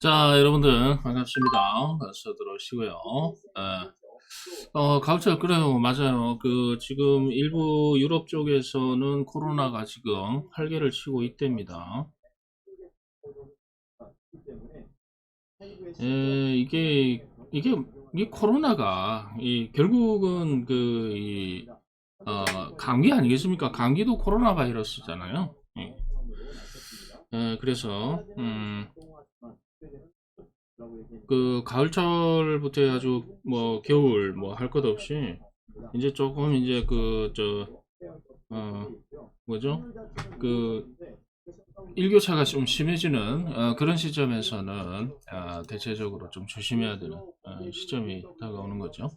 자, 여러분들 반갑습니다. 벌써 들어오시고요. 예. 어, 가을철 그래요. 맞아요. 그 지금 일부 유럽 쪽에서는 코로나가 지금 활개를 치고 있답니다. 예, 이게 이게 이 코로나가 이 결국은 그 이, 어, 감기 아니겠습니까? 감기도 코로나 바이러스잖아요. 예. 예, 그래서 음, 그 가을철부터 해가지고 뭐 겨울 뭐 할 것 없이 이제 조금 이제 그 저 어 뭐죠? 그 일교차가 좀 심해지는 어, 그런 시점에서는 아, 대체적으로 좀 조심해야 되는 어, 시점이 다가오는 거죠.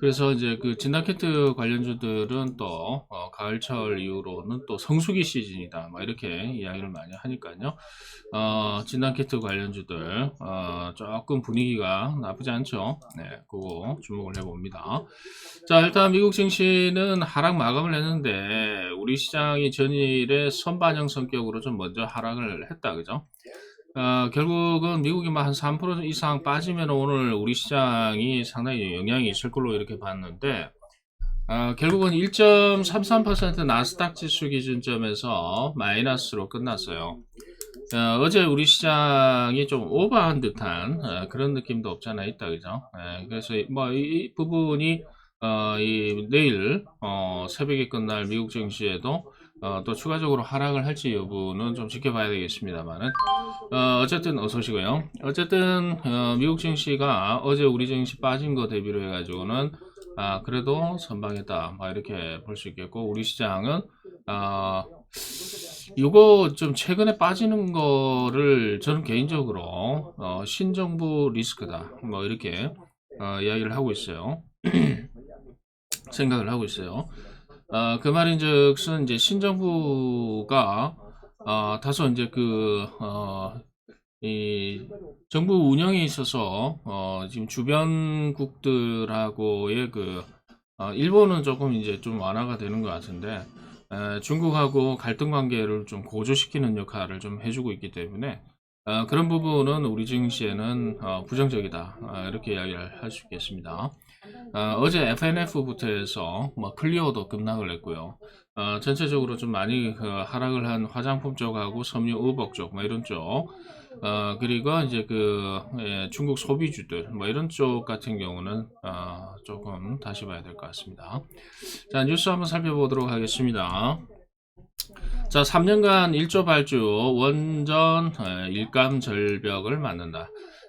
그래서 이제 그 진단키트 관련주들은 또 어, 가을철 이후로는 또 성수기 시즌이다. 뭐 이렇게 이야기를 많이 하니까요. 어, 진단키트 관련주들 어, 조금 분위기가 나쁘지 않죠. 네, 그거 주목을 해봅니다. 자, 일단 미국 증시는 하락 마감을 했는데 우리 시장이 전일에 선반영 성격으로 좀 먼저 하락을 했다, 그죠? 어, 결국은 미국이 뭐 한3% 이상 빠지면 오늘 우리 시장이 상당히 영향이 있을 걸로 이렇게 봤는데, 어, 결국은 1.33% 나스닥 지수 기준점에서 마이너스로 끝났어요. 어, 제 우리 시장이 좀 오버한 듯한 어, 그런 느낌도 없잖아 있다, 그죠? 예, 그래서 뭐 이 부분이 어, 이 내일 어, 새벽에 끝날 미국 증시에도 어, 또 추가적으로 하락을 할지 여부는 좀 지켜봐야 되겠습니다만은 어, 어쨌든 어서 오시고요. 어쨌든 어, 미국 증시가 어제 우리 증시 빠진 거 대비로 해가지고는 아 그래도 선방했다 뭐 이렇게 볼 수 있겠고 우리 시장은 아 이거 좀 최근에 빠지는 거를 저는 개인적으로 어, 신정부 리스크다 뭐 이렇게 어, 이야기를 하고 있어요. 생각을 하고 있어요. 어, 그 말인즉슨 이제 신정부가 어, 다소 이제 그 어, 이 정부 운영에 있어서 어, 지금 주변국들하고의 그 어, 일본은 조금 이제 좀 완화가 되는 것 같은데 에, 중국하고 갈등 관계를 좀 고조시키는 역할을 좀 해주고 있기 때문에 어, 그런 부분은 우리 증시에는 어, 부정적이다 어, 이렇게 이야기를 할 수 있겠습니다. 어, 제 FNF부터 해서 뭐 클리어도 급락을 했고요. 어, 전체적으로 좀 많이 그 하락을 한 화장품 쪽하고 섬유 의복 쪽, 뭐 이런 쪽, 어, 그리고 이제 그 예, 중국 소비주들, 뭐 이런 쪽 같은 경우는 어, 조금 다시 봐야 될 것 같습니다. 자 뉴스 한번 살펴보도록 하겠습니다. 자 3년간 1조 발주 원전 예, 일감 절벽을 맞는다.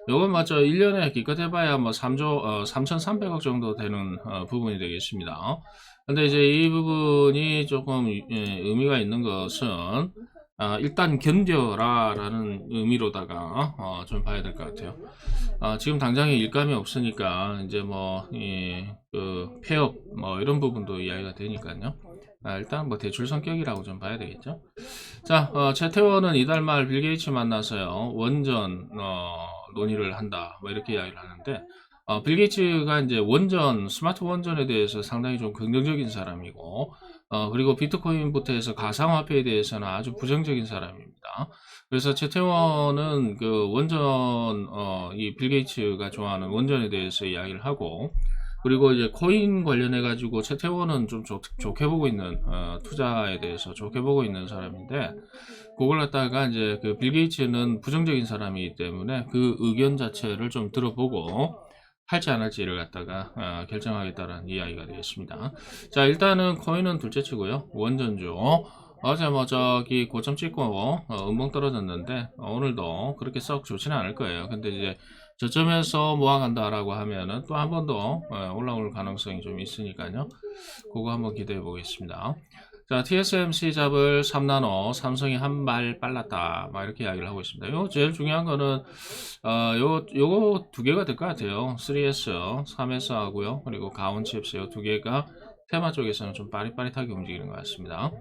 요건 맞죠. 1년에 기껏 해봐야 뭐 3조, 어, 3,300억 정도 되는 어, 부분이 되겠습니다. 근데 이제 이 부분이 조금 예, 의미가 있는 것은 아, 일단 견뎌라 라는 의미로다가 어, 좀 봐야 될 것 같아요. 아, 지금 당장에 일감이 없으니까 이제 뭐, 이, 그, 폐업 뭐 이런 부분도 이야기가 되니까요. 아, 일단 뭐 대출 성격이라고 좀 봐야 되겠죠. 자, 어, 최태원은 이달 말 빌 게이츠 만나서요. 원전, 어, 논의를 한다. 뭐 이렇게 이야기를 하는데 어, 빌 게이츠가 이제 원전 스마트 원전에 대해서 상당히 좀 긍정적인 사람이고 어, 그리고 비트코인부터 해서 가상화폐에 대해서는 아주 부정적인 사람입니다. 그래서 최태원은 그 원전 어, 이 빌 게이츠가 좋아하는 원전에 대해서 이야기를 하고 그리고 이제 코인 관련해 가지고 최태원은 좀 좋, 게 보고 있는 어, 투자에 대해서 좋게 보고 있는 사람인데 그걸 갖다가 이제 그 빌 게이츠는 부정적인 사람이기 때문에 그 의견 자체를 좀 들어보고 할지 안 할지를 갖다가 어, 결정하겠다는 이야기가 되겠습니다. 자 일단은 코인은 둘째치고요. 원전주 어제 뭐 저기 고점 찍고 어, 음봉 떨어졌는데 어, 오늘도 그렇게 썩 좋지는 않을 거예요. 근데 이제 저점에서 모아간다라고 하면은 또 한 번 더 올라올 가능성이 좀 있으니까요. 그거 한번 기대해 보겠습니다. 자, TSMC 잡을 3나노, 삼성이 한 발 빨랐다. 막 이렇게 이야기를 하고 있습니다. 요, 제일 중요한 거는, 어, 요, 요거 두 개가 될 것 같아요. 3S, 3S 하고요. 그리고 가온 칩스 요두 개가 테마 쪽에서는 좀 빠릿빠릿하게 움직이는 것 같습니다.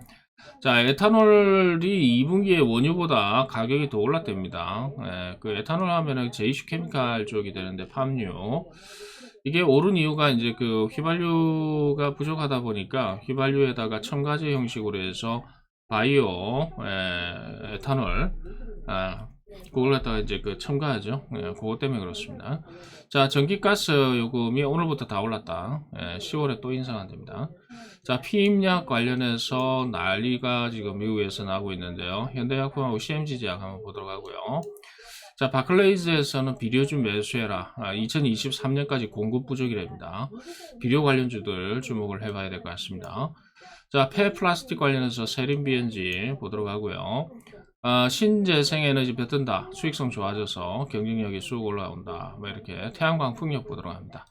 자, 에탄올이 2분기에 원유보다 가격이 더 올랐답니다. 예, 그 에탄올 하면은 제이슈 케미칼 쪽이 되는데, 팜유. 이게 오른 이유가 이제 그 휘발유가 부족하다 보니까 휘발유에다가 첨가제 형식으로 해서 바이오 에, 메탄올 아, 그걸 갖다가 이제 그 첨가하죠. 예, 그것 때문에 그렇습니다. 자, 전기가스 요금이 오늘부터 다 올랐다. 예, 10월에 또 인상한답니다. 자, 피임약 관련해서 난리가 지금 미국에서 나고 있는데요. 현대약품하고 CMG 제약 한번 보도록 하고요. 자, 바클레이즈에서는 비료 좀 매수해라. 아, 2023년까지 공급 부족이랍니다. 비료 관련주들 주목을 해봐야 될 것 같습니다. 자, 폐 플라스틱 관련해서 세린 BNG 보도록 하고요. 아, 신재생에너지 뱉은다. 수익성 좋아져서 경쟁력이 쑥 올라온다. 뭐 이렇게 태양광 풍력 보도록 합니다.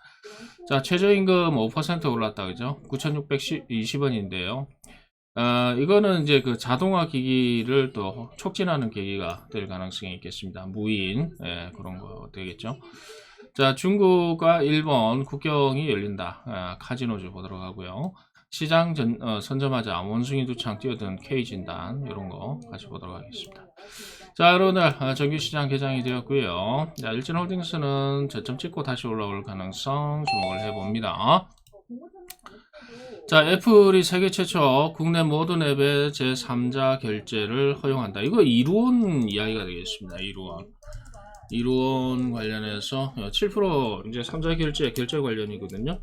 자, 최저임금 5% 올랐다. 그죠? 9,620원인데요. 아, 이거는 이제 그 자동화 기기를 또 촉진하는 계기가 될 가능성이 있겠습니다. 무인, 예, 그런 거 되겠죠. 자, 중국과 일본 국경이 열린다. 아, 카지노주 보도록 하고요. 시장 전, 어, 선점하자 원숭이 두창 뛰어든 K진단 이런 거 같이 보도록 하겠습니다. 자, 오늘 아, 정규 시장 개장이 되었고요. 자, 일진홀딩스는 저점 찍고 다시 올라올 가능성 주목을 해봅니다. 자, 애플이 세계 최초 국내 모든 앱의 제3자 결제를 허용한다. 이거 이루온 이야기가 되겠습니다. 이루온. 이루온 관련해서 7% 이제 3자 결제 결제 관련이거든요.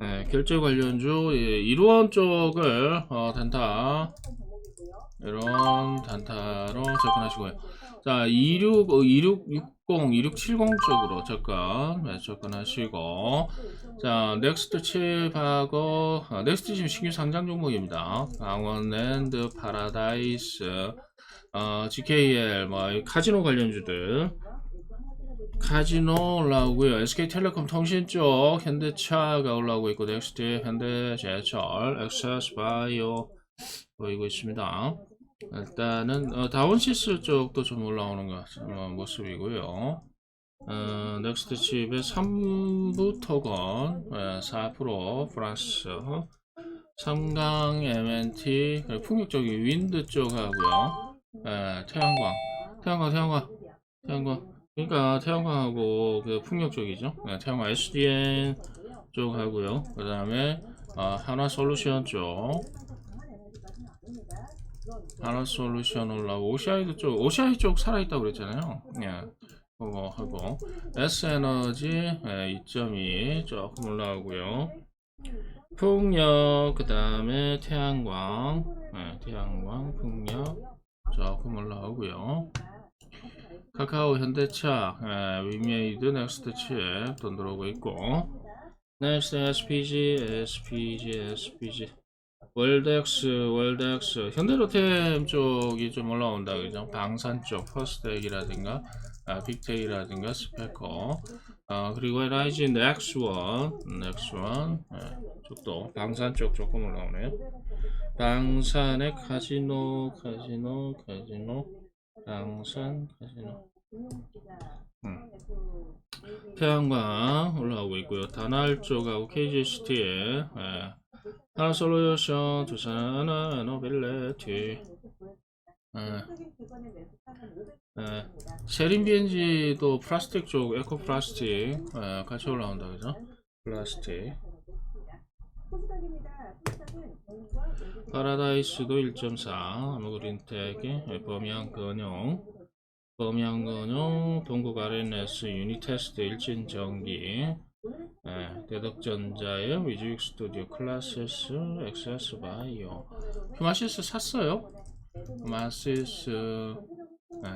네, 결제 관련주 예, 이루원 쪽을 어, 단타 이런 단타로 접근하시고요. 자, 26, 어, 2660, 2670 쪽으로 접근, 네, 접근하시고, 자, 넥스트 칩하고, 아, 넥스트 칩 신규 상장 종목입니다. 강원랜드, 파라다이스, 어, GKL, 뭐, 이 카지노 관련주들, 카지노 올라오고요. SK텔레콤 통신 쪽 현대차가 올라오고 있고 넥스트, 현대제철, 엑세스바이오 보이고 있습니다. 일단은 어, 다운시스 쪽도 좀 올라오는 것 같은 어, 모습이고요. 어, 넥스트 칩의 3부 토건 예, 4% 플러스 3강 MNT 그리고 풍력 쪽이 윈드 쪽 하고요. 예, 태양광, 태양광, 태양광, 태양광. 그러니까 태양광하고 그 풍력 쪽이죠. 네, 태양광 SDN 쪽 하고요. 그 다음에 어, 하나 솔루션 쪽, 하나 솔루션 올라오고 오시아이드 쪽, 오시아이 쪽 살아있다고 그랬잖아요. 예, 그거 하고 S 에너지 예, 2.2 조금 올라오고요. 풍력 그 다음에 태양광, 예, 태양광 풍력 조금 올라오고요. 카카오, 현대차, 예, 위메이드, 넥스트 칩돈 들어오고 있고. 넥스트 SPG, SPG, SPG 월덱스, 월덱스. 현대로템 쪽이 좀 올라온다 그죠? 방산 쪽, 퍼스트액이라든가 아, 빅테이라든가 스페커. 아, 그리고 라이진 넥스원, 넥스원 예, 쪽도 방산 쪽 조금 올라오네요. 방산의 카지노, 카지노, 카지노. 방산 카지노. 음. 태양광 올라오고 있고요. 다날 쪽하고 KGCT에 예. 하나 솔루션 두산 하나 노벨레티 예. 예. 세린 BNG도 플라스틱 쪽 에코 플라스틱 예, 같이 올라온다 그죠? 플라스틱 파라다이스도 1.4 아무그린텍이 범양 근용 범양 근용 동국 RNS 유니테스트 일진 전기 예, 대덕전자의 위즈익 스튜디오 클라시스 엑세스 바이오 휴마시스 샀어요 휴마시스 예.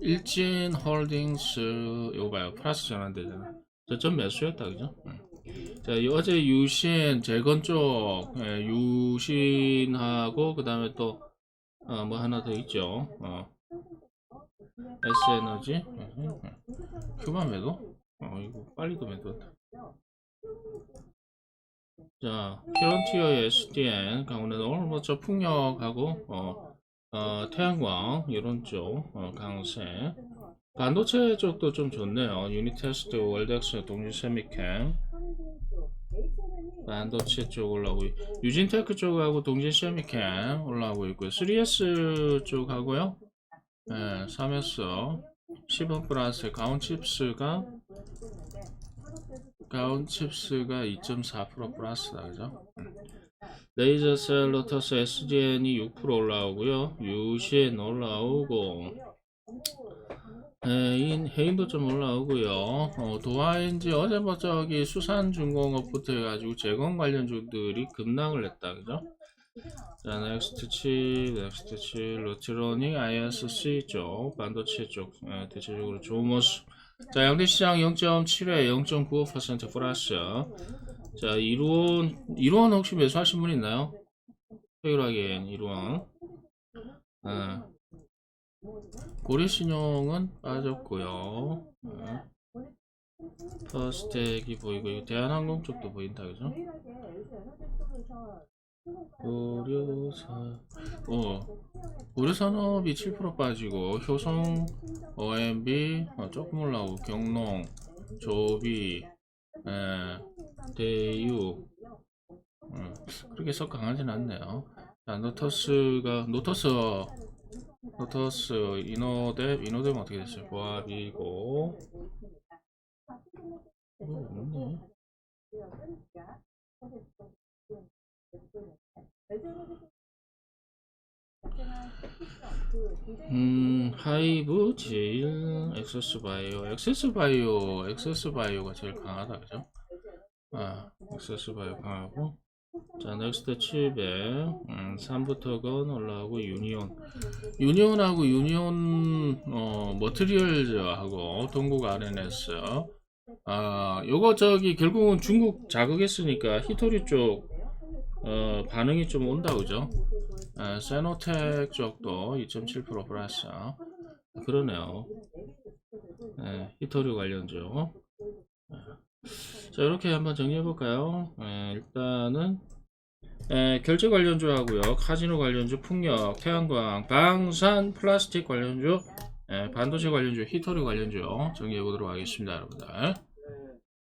일진 홀딩스 이거 봐요 플러스 전환되잖아 저점 매수였다 그죠 음. 자, 이 어제 유신 재건 쪽 예, 유신하고 그 다음에 또 어, 뭐 하나 더 있죠. 어. S에너지 휴만 매도? 어 이거 빨리도 매도한다. 자, 피런티어의 SDN 강원에는 오늘 뭐저 풍력하고 어, 어, 태양광 이런 쪽 어, 강세 반도체 쪽도 좀 좋네요. 유니테스트, 월덱스, 동주 세미캠 반도체 쪽 올라오고 있- 유진테크 쪽하고 동진 세미캠 올라오고 있고요. 3S 쪽하고요. 네, 3S 10원 플러스 가온칩스가 가온칩스가 2.4% 플러스다 그죠? 음. 레이저셀 로터스 SGN이 6% 올라오고요. 유신 올라오고 해인, 해인도 좀 올라오고요. 어, 도화인지 어제 뭐 저기 수산중공업부터 해가지고 재건 관련주들이 급락을 했다, 그죠? 자, 넥스트 7, 넥스트 7, 로트로닉, ISC 쪽, 반도체 쪽, 예, 대체적으로 좋은 모습. 자, 양대시장 0.7회 0.95% 플러스. 자, 이루원, 이루원 혹시 매수하신 분 있나요? 확인, 이루원. 예. 고려신용은 빠졌고요. 예. 퍼스텍이 보이고, 대한항공 쪽도 보인다, 그죠? 고려사, 어, 고려산업이 7% 빠지고, 효성, OMB, 어, 조금 올라오고, 경농, 조비, 에, 대유, 음, 그렇게 썩 강하진 않네요. 자, 노터스가, 노터스, 노터스, 이노뎁, 이노뎁 어떻게 됐어요? 보합이고, 뭐 없네. 음, 하이브, 제일, 엑세스 바이오, 엑세스 바이오, 엑세스 바이오가 제일 강하다, 그죠? 아, 엑세스 바이오 강하고. 자, 넥스트 700, 음, 3부터 건 올라오고, 유니온. 유니온하고 유니온, 어, 머트리얼즈하고, 동국 RNS. 아, 요거 저기, 결국은 중국 자극했으니까, 히토리 쪽, 어, 반응이 좀 온다, 그죠? 아, 세노텍 쪽도 2.7% 플러스. 그러네요. 네, 히토류 관련주. 네. 자, 이렇게 한번 정리해 볼까요? 네, 일단은 네, 결제 관련주 하고요, 카지노 관련주, 풍력, 태양광, 방산, 플라스틱 관련주, 네, 반도체 관련주, 히토류 관련주 정리해 보도록 하겠습니다, 여러분들.